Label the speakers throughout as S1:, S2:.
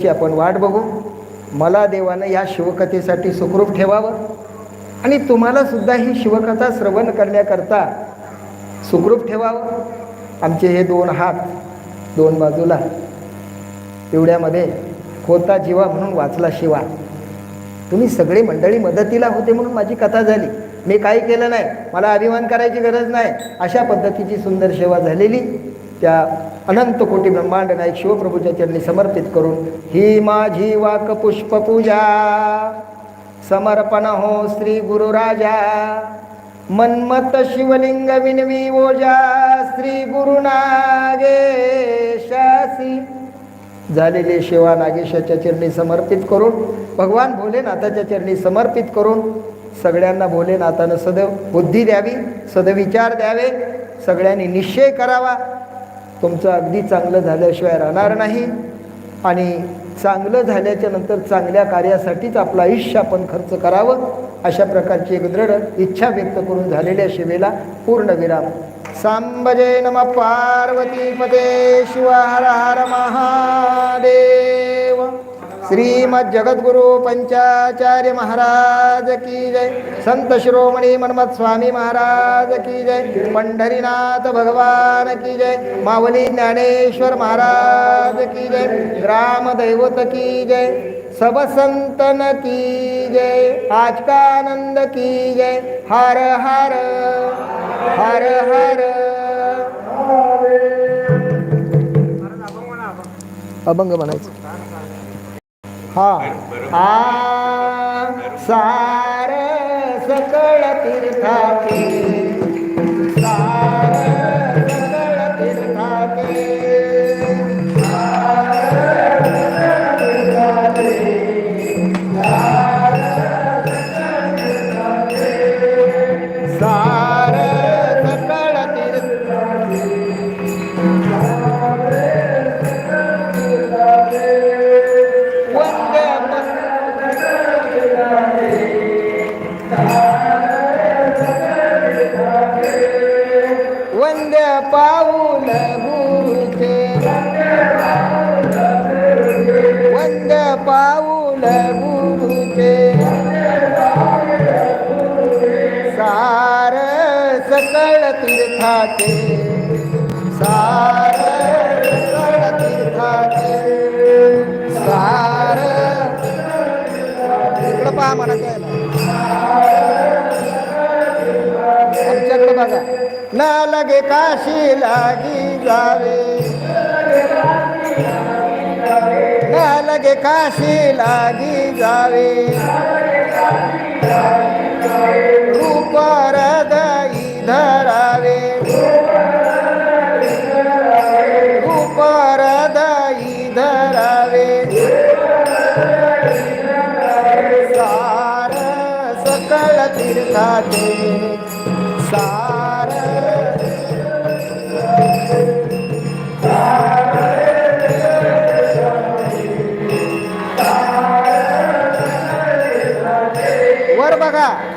S1: ची आपण वाट बघू. मला देवानं या शिवकथेसाठी सुखरूप ठेवावं. आणि तुम्हाला सुद्धा ही शिवकथा श्रवण करण्याकरता सुखरूप ठेवावं. आमचे हे दोन हात दोन बाजूला एवढ्यामध्ये होता जीवा म्हणून वाचला शिवा. तुम्ही सगळी मंडळी मदतीला होते म्हणून माझी कथा झाली. मी काही केलं नाही. मला अभिमान करायची गरज नाही. अशा पद्धतीची सुंदर सेवा झालेली. त्या अनंत कोटी ब्रह्मांड नायक शिवप्रभूच्या चरणी समर्पित करून ही माझी वाक पुष्पपूजा समर्पण हो श्री गुरुराजा मन्मत शिवलिंग विनवी ओजा श्री गुरुनागेशासी झालेले शिवा नागेशाच्या चरणी समर्पित करून भगवान भोलेनाथाच्या चरणी समर्पित करून सगळ्यांना भोलेनाथानं सदैव बुद्धी द्यावी सदविचार द्यावे सगळ्यांनी निश्चय करावा तुमचं अगदी चांगलं झाल्याशिवाय राहणार नाही. आणि चांगलं झाल्याच्यानंतर चांगल्या कार्यासाठीच आपलं आयुष्य आपण खर्च करावं अशा प्रकारची एक दृढ इच्छा व्यक्त करून झालेल्या शिवेला पूर्ण विराम. सांबजे नम पार्वती पदे शिव हर हर महादेव. श्रीमद जगद्गुरु पंचाचार्य महाराज की जय। संत शिरोमणी मनमत स्वामी महाराज की जय। पंढरीनाथ भगवान की जय। मावली ज्ञानेश्वर महाराज की जय। ग्राम दैवत की जय। सब संतन की जय। आज का आनंद की जय। हर हर हर हर। अभंग म्हणायचं. हा. आ सार सकळ तीर्थाची पाऊल गुरुचे सार सकळ तीर्थाचे. सार सकळ तीर्थाचे. सार इकडं पहा म्हणा आमच्याकडे बघा. न लगे काशी लागी जावे. लगे काशी लागी जावे. रूप हृदयी धरावे. रूप हृदयी धरावे. सार सकल तीर्थाचे सार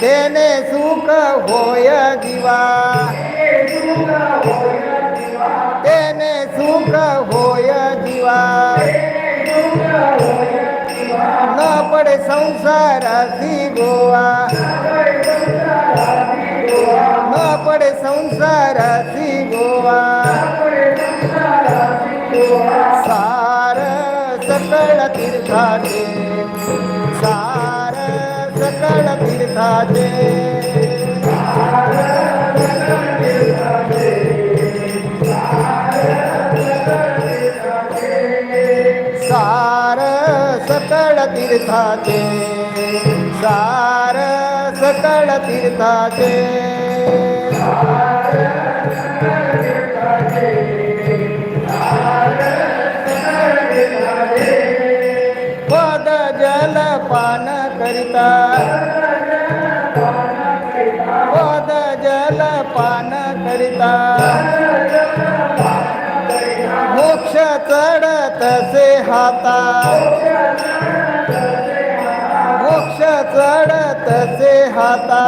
S1: बघा तेने सुख होय जीवा तेने सुख होय जीवा न पडे संसाराची गोवा. न पडे संसाराची गोवा. सार सकळ तीर्थाचे सार सकळ तीर्थाचे सार सकळ तीर्थाचे सार सकळ पान करिता पद जल पान करिता मोक्ष चढत से हाता. मोक्ष चढत से हाता.